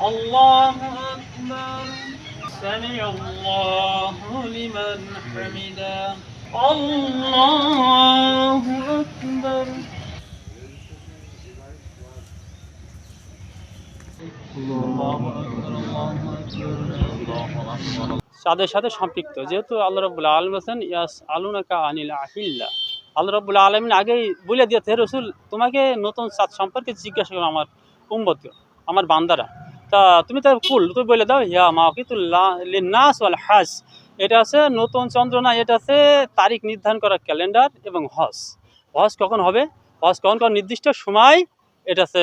الله أكبر তাদের সাথে সম্পৃক্ত। যেহেতু আল্লাহ রবুল্লা আলম হোসেন ইয়াস আলুনাকা আনিল আহিল্লা। আল্লাহ রবুল্লা আলমিন আগেই বলে দিয়েছে রসুল, তোমাকে নতুন সাত সম্পর্কে জিজ্ঞাসা করো আমার উম্মত আমার বান্দারা। তা তুমি তার কুল, তুমি বলে দাও, ইয়া মাকিতুল্লাহ নাস ওয়াল হাস। এটা আছে নতুন চন্দ্র না এটা আছে তারিখ নির্ধারণ করা ক্যালেন্ডার এবং হজ হজ কখন হবে? হজ কখন কখন নির্দিষ্ট সময়, এটা আছে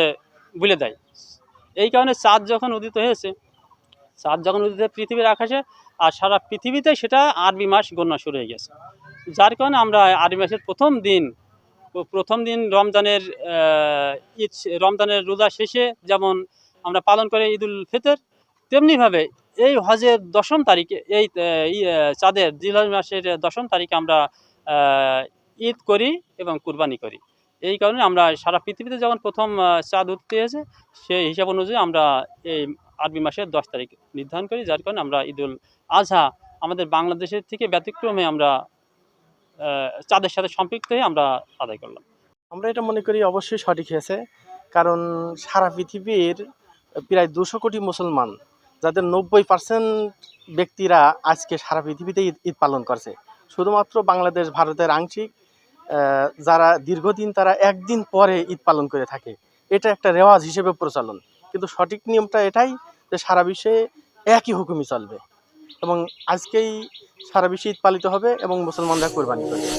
বলে দেয়। এই কারণে চাঁদ যখন উদিত হয়েছে, চাঁদ যখন উদিত পৃথিবীর আকাশে, আর সারা পৃথিবীতে সেটা আরবি মাস গণনা শুরু হয়ে গেছে। যার কারণে আমরা আরবি মাসের প্রথম দিন প্রথম দিন রমজানের ঈদ, রমজানের রোজা শেষে যেমন আমরা পালন করি ঈদুল ফিতর। তেমনিভাবে এই হজের দশম তারিখে, এই চাঁদের জিলহজ মাসের দশম তারিখে আমরা ঈদ করি এবং কুরবানি করি। এই কারণে আমরা সারা পৃথিবীতে যখন প্রথম চাঁদ উঠতে হয়েছে সেই হিসাব অনুযায়ী আমরা এই আরবি মাসের দশ তারিখ নির্ধারণ করি, যার কারণে আমরা ঈদুল আজহা আমাদের বাংলাদেশের থেকে ব্যতিক্রমে আমরা চাঁদের সাথে সম্পৃক্ত হয়ে আমরা আদায় করলাম। আমরা এটা মনে করি অবশ্যই সঠিক হয়েছে। কারণ সারা পৃথিবীর প্রায় দুশো কোটি মুসলমান, যাদের নব্বই পার্সেন্ট ব্যক্তিরা আজকে সারা পৃথিবীতে ঈদ ঈদ পালন করছে। শুধুমাত্র বাংলাদেশ, ভারতের আংশিক যারা দীর্ঘদিন তারা একদিন পরে ঈদ পালন করে থাকে। এটা একটা রেওয়াজ হিসেবে প্রচলন। কিন্তু সঠিক নিয়মটা এটাই যে সারা বিশ্বে একই হুকুমই চলবে। এবং আজকেই সারা বিশ্বে ঈদ পালিত হবে এবং মুসলমানরা কোরবানি করবে।